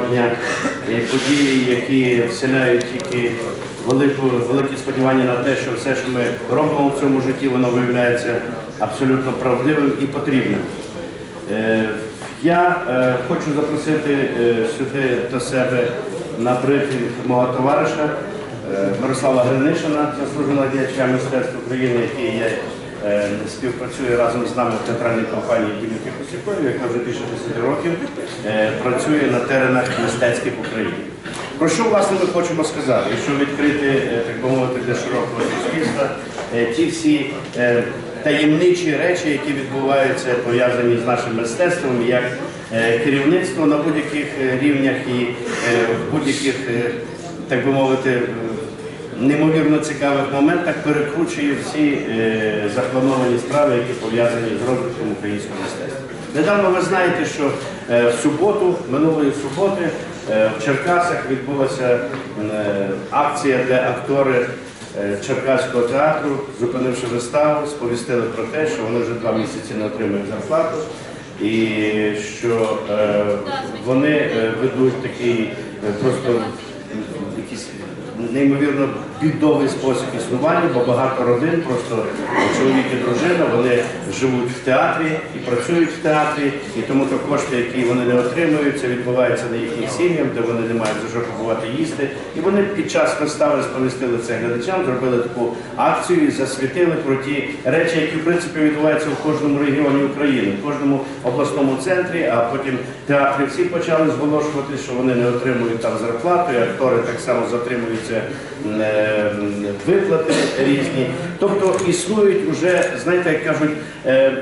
дня події, які вселяють тільки велику, великі сподівання на те, що все, що ми робимо в цьому житті, воно виявляється абсолютно правдивим і потрібним. Е, Я е, хочу запросити е, сюди до себе на брифінг мого товариша Мирослава Гринишина, заслуженого діяча мистецтва України, який є, співпрацює разом з нами в театральній компанії Діміки Косякові, яка вже більше 10 років е, працює на теренах мистецьких України. Про що власне ми хочемо сказати, якщо відкрити, е, так би мовити, для широкого суспільства е, ті всі е, таємничі речі, які відбуваються, пов'язані з нашим мистецтвом, як е, керівництво на будь-яких е, рівнях і е, в будь-яких, е, так би мовити, е, неймовірно цікавих моментах перекручує всі е, заплановані справи, які пов'язані з розвитком українського мистецтва. Недавно ви знаєте, що е, в суботу, минулої суботи, е, в Черкасах відбулася е, акція, де актори е, Черкаського театру, зупинивши виставу, сповістили про те, що вони вже два місяці не отримують зарплату. І що е, вони е, ведуть такий е, просто якийсь неймовірно бідовий спосіб існування, бо багато родин, просто чоловік і дружина, вони живуть в театрі і працюють в театрі, і тому то кошти, які вони не отримують, це відбувається на їхніх сім'ях, де вони не мають за що купувати їсти. І вони під час вистави сповістили це глядачам, зробили таку акцію і засвітили про ті речі, які в принципі відбуваються в кожному регіоні України, в кожному обласному центрі, а потім театри всі почали зголошувати, що вони не отримують там зарплату, і актори так само затримуються е, виплати різні. Тобто існують уже, знаєте, як кажуть. е,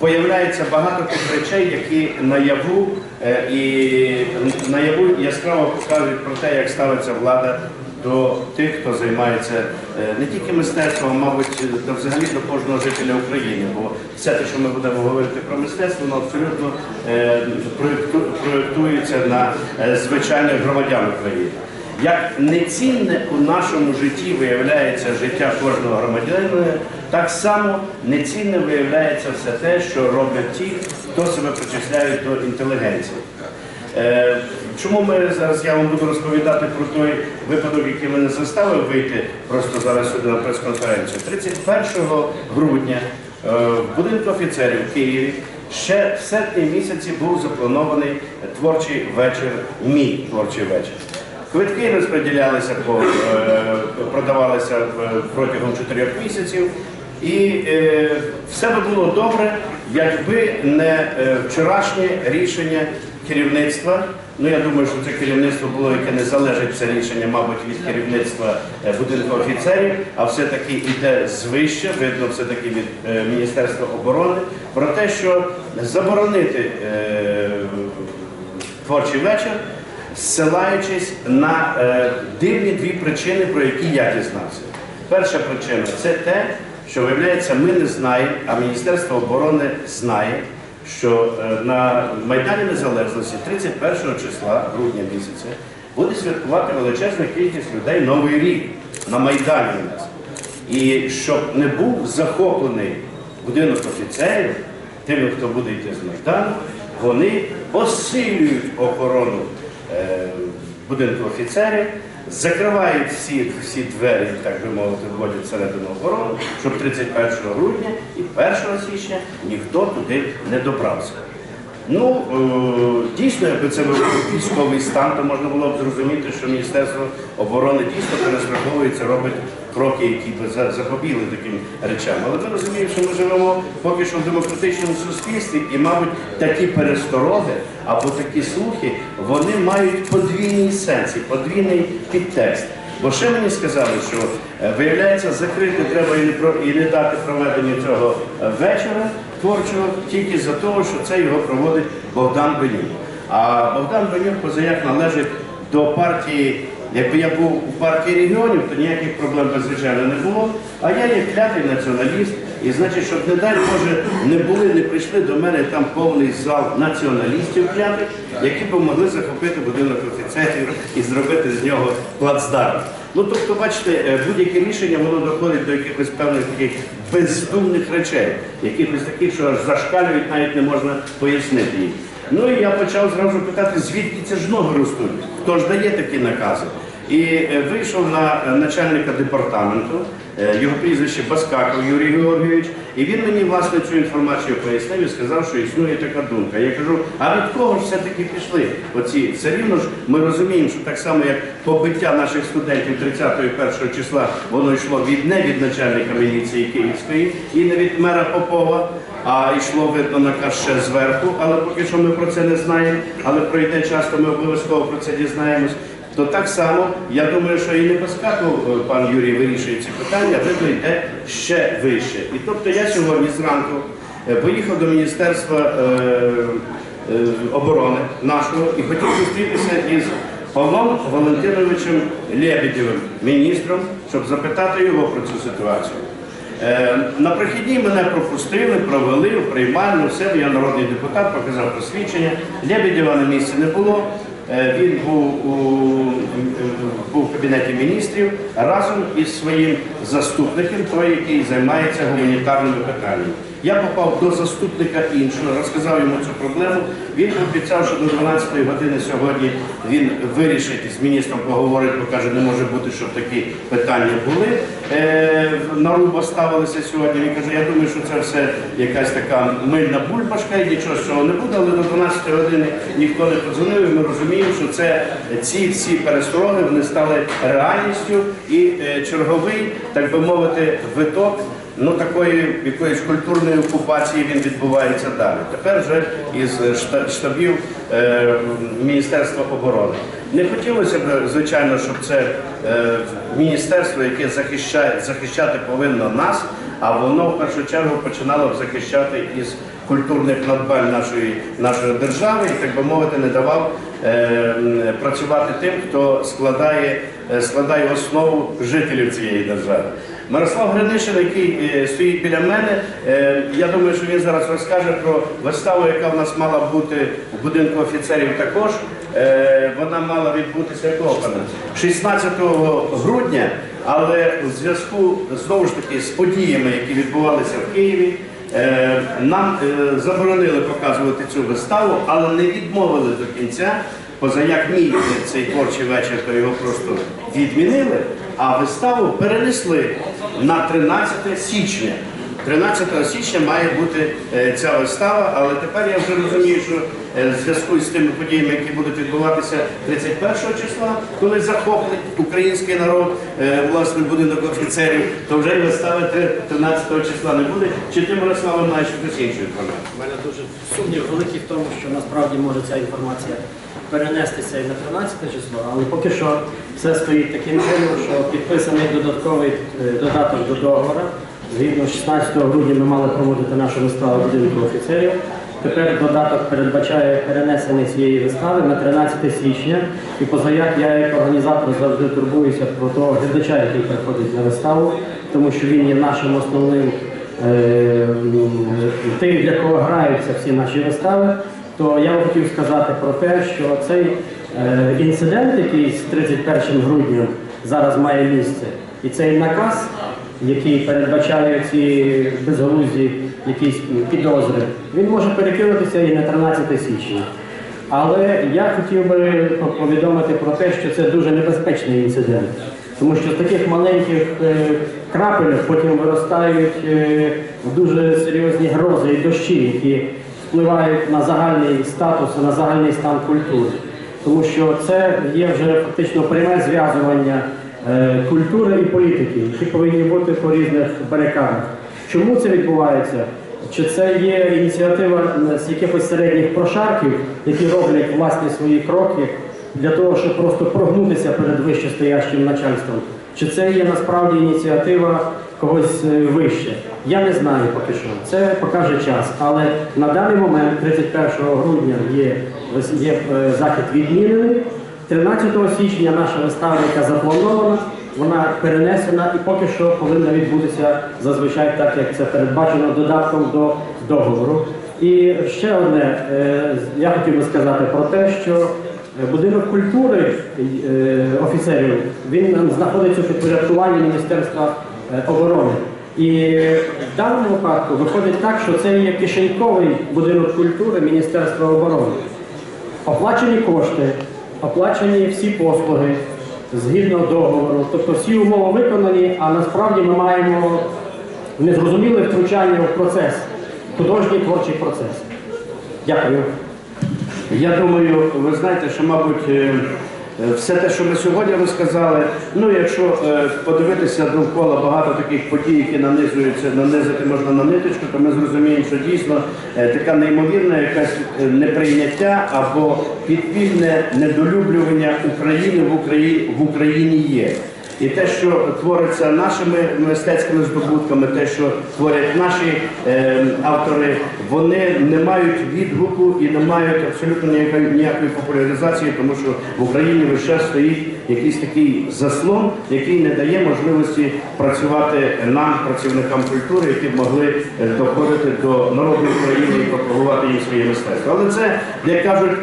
Появляється багато тих речей, які наяву е, і наяву яскраво показують про те, як ставиться влада до тих, хто займається не тільки мистецтвом, а, мабуть, до взагалі до кожного жителя України. Бо все те, що ми будемо говорити про мистецтво, воно абсолютно проєктується на звичайних громадян України. Як нецінне у нашому житті виявляється життя кожного громадянина, так само нецінне виявляється все те, що роблять ті, хто себе причисляють до інтелігенції. Е, Чому ми зараз я вам буду розповідати про той випадок, який мене заставив вийти просто зараз сюди на прес-конференцію? 31 грудня е, в будинку офіцерів в Києві ще в серпні місяці був запланований творчий вечір, мій творчий вечір. Квитки розподілялися по е, продавалися протягом чотирьох місяців, і е, все би було добре, якби не е, вчорашнє рішення керівництва. Ну я думаю, що це керівництво було, яке не залежить це рішення, мабуть, від керівництва е, будинку офіцерів, а все-таки йде звище, видно, все-таки від е, Міністерства оборони, про те, що заборонити е, творчий вечір зсилаючись на е, дивні дві причини, про які я дізнався. Перша причина це те, що виявляється, ми не знаємо, а Міністерство оборони знає, що е, на Майдані Незалежності 31 числа грудня місяця буде святкувати величезна кількість людей Новий рік на Майдані у нас. І щоб не був захоплений будинок офіцерів, тими, хто буде йти з Майдану, вони посилюють охорону будинку офіцерів, закривають всі, всі двері, так би мовити, вводять всередину оборону, щоб 31 грудня і 1 січня ніхто туди не добрався. Ну, е, дійсно, якби це був військовий стан, то можна було б зрозуміти, що Міністерство оборони дійсно перестраховується, робить кроки, які б за- запобігли таким речам. Але ми розуміємо, що ми живемо поки що в демократичному суспільстві, і, мабуть, такі перестороги або такі слухи, вони мають подвійний сенс і подвійний підтекст. Бо ще мені сказали, що е, виявляється, закрити треба і не про і не дати проведення цього е, вечора творчого тільки за того, що це його проводить Богдан Бенюк. А Богдан Бенюк позаяк належить до партії. Якби я був у партії регіонів, то ніяких проблем звичайно не було. А я є клятий націоналіст, і значить, щоб не дай Боже не були, не прийшли до мене там повний зал націоналістів клятих, які б могли захопити будинок офіцерів і зробити з нього плацдарм. Ну тобто, бачите, е, будь-яке рішення воно доходить до якихось певних таких бездумних речей, якихось таких, що аж зашкалюють, навіть не можна пояснити їх. Ну і я почав зразу питати, звідки ці ж ноги ростуть, хто ж дає такі накази. І е, вийшов на е, начальника департаменту, його прізвище Баскаков Юрій Георгійович, і він мені власне цю інформацію пояснив і сказав, що існує така думка. Я кажу, а від кого ж все-таки пішли? Оці все рівно ж ми розуміємо, що так само, як побиття наших студентів 30 і 1 числа, воно йшло від не від начальника міліції Київської і не від мера Попова. А йшло видно наказ ще зверху, але поки що ми про це не знаємо. Але пройде час, то ми обов'язково про це дізнаємось. То так само, я думаю, що і не Баскаков е, пан Юрій вирішує ці питання, видно йде ще вище. І тобто я сьогодні зранку е, поїхав до Міністерства е, оборони нашого і хотів зустрітися із Павлом Валентиновичем Лебедєвим, міністром, щоб запитати його про цю ситуацію. На прохідній мене пропустили, провели в приймальну, все, я народний депутат, показав посвідчення. Лебедєва на місці не було. Е, Він був у, був в кабінеті міністрів разом із своїм заступником, той, який займається гуманітарними питаннями. Я попав до заступника іншого, розказав йому цю проблему. Він обіцяв, що до 12 години сьогодні він вирішить з міністром поговорить, бо каже, не може бути, щоб такі питання були. Е, на руба ставилися сьогодні. Він каже, я думаю, що це все якась така мильна бульбашка і нічого з цього не буде, але до 12 години ніхто не подзвонив, ми розуміємо, що це ці всі перестороги вони стали реальністю і е, черговий, так би мовити, виток ну такої якоїсь культурної окупації він відбувається далі. Тепер вже із шта- штабів е, Міністерства оборони. Не хотілося б, звичайно, щоб це е, міністерство, яке захищає, захищати повинно нас, а воно в першу чергу починало захищати із культурних надбань нашої, нашої держави і, так би мовити, не давав е, працювати тим, хто складає, е, складає основу жителів цієї держави. Мирослав Гринишин, який е, стоїть біля мене, е, я думаю, що він зараз розкаже про виставу, яка в нас мала бути в будинку офіцерів також. Е, Вона мала відбутися якого пане? 16 грудня, але в зв'язку знову ж таки з подіями, які відбувалися в Києві, нам заборонили показувати цю виставу, але не відмовили до кінця. Поза як мій цей творчий вечір, то його просто відмінили, а виставу перенесли на 13 січня. 13 січня має бути е, ця вистава, але тепер я вже розумію, що е, в зв'язку з тими подіями, які будуть відбуватися 31 числа, коли захоплять український народ, е, власне, будинок офіцерів, то вже й вистави 13 числа не буде. Чи ти, Мирослава, маєш якусь іншу інформацію? У мене дуже сумнів великий в тому, що насправді може ця інформація перенестися і на 13 число, але поки що все стоїть таким чином, що підписаний додатковий е, додаток до договору. Згідно 16 грудня ми мали проводити нашу виставу будинку офіцерів. Тепер додаток передбачає перенесення цієї вистави на 13 січня. І позаяк я як організатор завжди турбуюся про того глядача, який приходить на виставу, тому що він є нашим основним е, тим, для кого граються всі наші вистави, то я вам хотів сказати про те, що цей е, інцидент, який з 31 грудня зараз має місце, і цей наказ, який передбачає ці безглузді якісь підозри, він може перекинутися і на 13 січня. Але я хотів би повідомити про те, що це дуже небезпечний інцидент, тому що з таких маленьких е, крапель потім виростають е, дуже серйозні грози і дощі, які впливають на загальний статус, на загальний стан культури. Тому що це є вже фактично пряме зв'язування е, культури і політики, які повинні бути по різних барикадах. Чому це відбувається? Чи це є ініціатива з якихось середніх прошарків, які роблять власні свої кроки для того, щоб просто прогнутися перед вищестоящим начальством? Чи це є насправді ініціатива когось е, вище? Я не знаю поки що. Це покаже час. Але на даний момент, 31 грудня, є, є е, захід відмінений. 13 січня наша вистава, яка запланована, вона перенесена і поки що повинна відбутися зазвичай так, як це передбачено додатком до договору. І ще одне, е, я хотів би сказати про те, що будинок культури офіцерів він знаходиться у підпорядкуванні Міністерства оборони. І в даному випадку виходить так, що це є кишеньковий будинок культури Міністерства оборони. Оплачені кошти, оплачені всі послуги згідно договору, тобто всі умови виконані, а насправді ми маємо незрозуміле втручання в процес, художній творчий процес. Дякую. Я думаю, ви знаєте, що, мабуть, е, е, все те, що ми сьогодні розказали, ну якщо е, подивитися довкола багато таких подій, які нанизуються, нанизити можна на ниточку, то ми зрозуміємо, що дійсно е, така неймовірна якась е, неприйняття або підпільне недолюблювання України в Україні в Україні є. І те, що твориться нашими мистецькими здобутками, те, що творять наші е, автори, вони не мають відгуку і не мають абсолютно ніякої, ніякої популяризації, тому що в Україні час стоїть якийсь такий заслон, який не дає можливості працювати нам, працівникам культури, які б могли е, доходити до народу України і пропагувати їм своє мистецтво. Але це, як кажуть,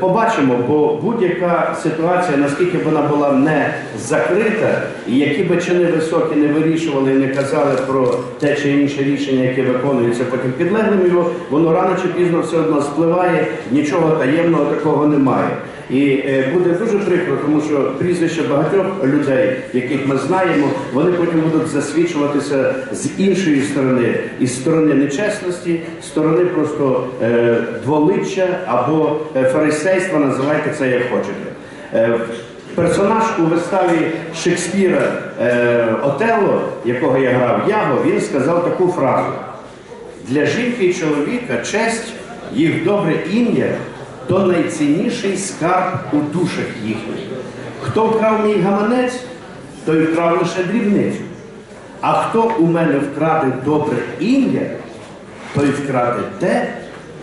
побачимо, бо будь-яка ситуація, наскільки вона була не закрита, і які би чини високі не вирішували і не казали про те чи інше рішення, яке виконується потім підлеглим його, воно рано чи пізно все одно спливає, нічого таємного такого немає. І е, буде дуже прикро, тому що прізвища багатьох людей, яких ми знаємо, вони потім будуть засвідчуватися з іншої сторони, із сторони нечесності, сторони просто е, дволиччя або е, фарисейства, називайте це як хочете. Е, Персонаж у виставі Шекспіра е, Отелло, якого я грав Яго, він сказав таку фразу: для жінки і чоловіка честь, їх добре ім'я то найцінніший скарб у душах їхніх. Хто вкрав мій гаманець, той вкрав лише дрібницю. А хто у мене вкраде добре ім'я, той вкраде те,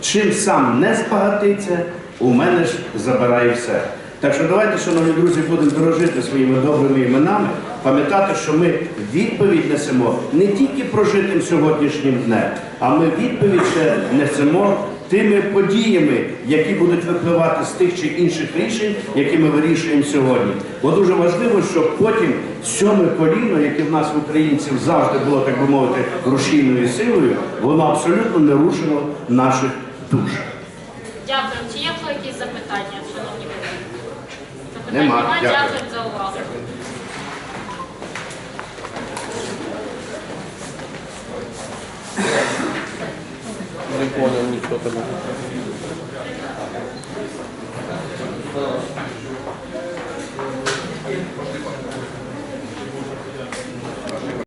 чим сам не збагатиться, у мене ж забирає все. Так що давайте, шановні друзі, будемо дорожити своїми добрими іменами, пам'ятати, що ми відповідь несемо не тільки прожитим сьогоднішнім днем, а ми відповідь ще несемо тими подіями, які будуть випливати з тих чи інших рішень, які ми вирішуємо сьогодні. Бо дуже важливо, щоб потім сьоме коліно, яке в нас в українців завжди було, так би мовити, рушійною силою, воно абсолютно не рушило наших душ. Дякую. Чи є хто якісь запитання, шановні колеги? Запитань Нема. немає. Дякую. Дякую за увагу. Не понял ничего тогда.